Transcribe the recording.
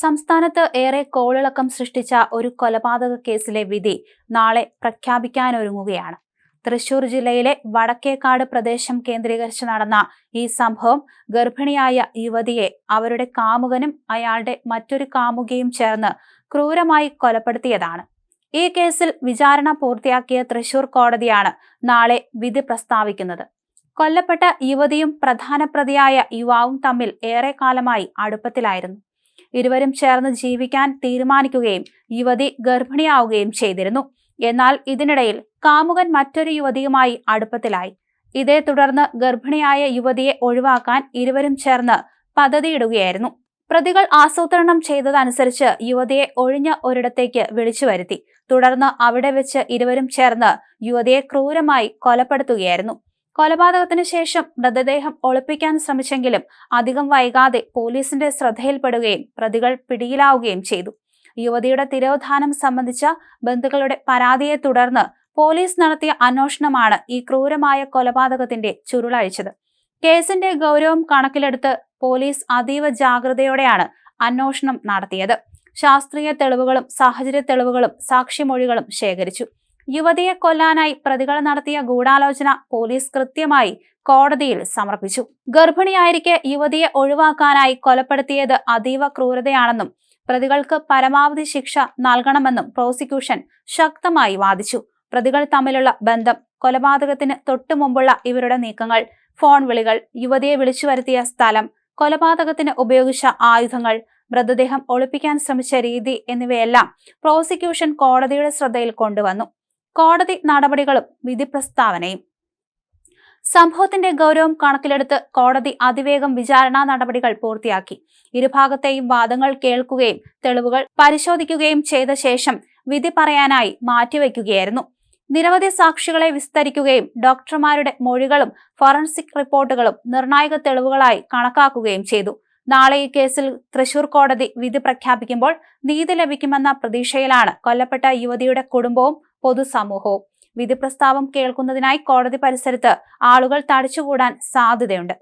സംസ്ഥാനത്ത് ഏറെ കോളിളക്കം സൃഷ്ടിച്ച ഒരു കൊലപാതക കേസിലെ വിധി നാളെ പ്രഖ്യാപിക്കാനൊരുങ്ങുകയാണ്. തൃശൂർ ജില്ലയിലെ വടക്കേക്കാട് പ്രദേശം കേന്ദ്രീകരിച്ച് നടന്ന ഈ സംഭവം ഗർഭിണിയായ യുവതിയെ അവരുടെ കാമുകനും അയാളുടെ മറ്റൊരു കാമുകയും ചേർന്ന് ക്രൂരമായി കൊലപ്പെടുത്തിയതാണ്. ഈ കേസിൽ വിചാരണ പൂർത്തിയാക്കിയ തൃശൂർ കോടതിയാണ് നാളെ വിധി പ്രസ്താവിക്കുന്നത്. കൊല്ലപ്പെട്ട യുവതിയും പ്രധാന പ്രതിയായ യുവാവും തമ്മിൽ ഏറെക്കാലമായി അടുപ്പത്തിലായിരുന്നു. ഇരുവരും ചേർന്ന് ജീവിക്കാൻ തീരുമാനിക്കുകയും യുവതി ഗർഭിണിയാവുകയും ചെയ്തിരുന്നു. എന്നാൽ ഇതിനിടയിൽ കാമുകൻ മറ്റൊരു യുവതിയുമായി അടുപ്പത്തിലായി. ഇതേ തുടർന്ന് ഗർഭിണിയായ യുവതിയെ ഒഴിവാക്കാൻ ഇരുവരും ചേർന്ന് പദ്ധതിയിടുകയായിരുന്നു. പ്രതികൾ ആസൂത്രണം ചെയ്തതനുസരിച്ച് യുവതിയെ ഒഴിഞ്ഞ ഒരിടത്തേക്ക് വിളിച്ചു വരുത്തി. തുടർന്ന് അവിടെ വെച്ച് ഇരുവരും ചേർന്ന് യുവതിയെ ക്രൂരമായി കൊലപ്പെടുത്തുകയായിരുന്നു. കൊലപാതകത്തിന് ശേഷം മൃതദേഹം ഒളിപ്പിക്കാൻ ശ്രമിച്ചെങ്കിലും അധികം വൈകാതെ പോലീസിന്റെ ശ്രദ്ധയിൽപ്പെടുകയും പ്രതികൾ പിടിയിലാവുകയും ചെയ്തു. യുവതിയുടെ തിരോധാനം സംബന്ധിച്ച ബന്ധുക്കളുടെ പരാതിയെ തുടർന്ന് പോലീസ് നടത്തിയ അന്വേഷണമാണ് ഈ ക്രൂരമായ കൊലപാതകത്തിന്റെ ചുരുളഴിച്ചത്. കേസിന്റെ ഗൗരവം കണക്കിലെടുത്ത് പോലീസ് അതീവ ജാഗ്രതയോടെയാണ് അന്വേഷണം നടത്തിയത്. ശാസ്ത്രീയ തെളിവുകളും സാഹചര്യ തെളിവുകളും സാക്ഷിമൊഴികളും ശേഖരിച്ചു. യുവതിയെ കൊല്ലാനായി പ്രതികൾ നടത്തിയ ഗൂഢാലോചന പോലീസ് കൃത്യമായി കോടതിയിൽ സമർപ്പിച്ചു. ഗർഭിണിയായിരിക്കെ യുവതിയെ ഒഴിവാക്കാനായി കൊലപ്പെടുത്തിയത് അതീവ ക്രൂരതയാണെന്നും പ്രതികൾക്ക് പരമാവധി ശിക്ഷ നൽകണമെന്നും പ്രോസിക്യൂഷൻ ശക്തമായി വാദിച്ചു. പ്രതികൾ തമ്മിലുള്ള ബന്ധം കൊലപാതകത്തിന് തൊട്ടു മുമ്പുള്ള ഇവരുടെ നീക്കങ്ങൾ ഫോൺ വിളികൾ യുവതിയെ വിളിച്ചു വരുത്തിയ സ്ഥലം കൊലപാതകത്തിന് ഉപയോഗിച്ച ആയുധങ്ങൾ മൃതദേഹം ഒളിപ്പിക്കാൻ ശ്രമിച്ച രീതി എന്നിവയെല്ലാം പ്രോസിക്യൂഷൻ കോടതിയുടെ ശ്രദ്ധയിൽ കൊണ്ടുവന്നു. കോടതി നടപടികളും വിധി പ്രസ്താവനയും സംഭവത്തിന്റെ ഗൗരവം കണക്കിലെടുത്ത് കോടതി അതിവേഗം വിചാരണാ നടപടികൾ പൂർത്തിയാക്കി. ഇരുഭാഗത്തെയും വാദങ്ങൾ കേൾക്കുകയും തെളിവുകൾ പരിശോധിക്കുകയും ചെയ്ത ശേഷം വിധി പറയാനായി മാറ്റിവെക്കുകയായിരുന്നു. നിരവധി സാക്ഷികളെ വിസ്തരിക്കുകയും ഡോക്ടർമാരുടെ മൊഴികളും ഫോറൻസിക് റിപ്പോർട്ടുകളും നിർണായക തെളിവുകളായി കണക്കാക്കുകയും ചെയ്തു. നാളെ ഈ കേസിൽ തൃശൂർ കോടതി വിധി പ്രഖ്യാപിക്കുമ്പോൾ നീതി ലഭിക്കുമെന്ന പ്രതീക്ഷയിലാണ് കൊല്ലപ്പെട്ട യുവതിയുടെ കുടുംബവും പൊതുസമൂഹവും. വിധി പ്രസ്താവം കേൾക്കുന്നതിനായി കോടതി പരിസരത്ത് ആളുകൾ തടിച്ചുകൂടാൻ സാധ്യതയുണ്ട്.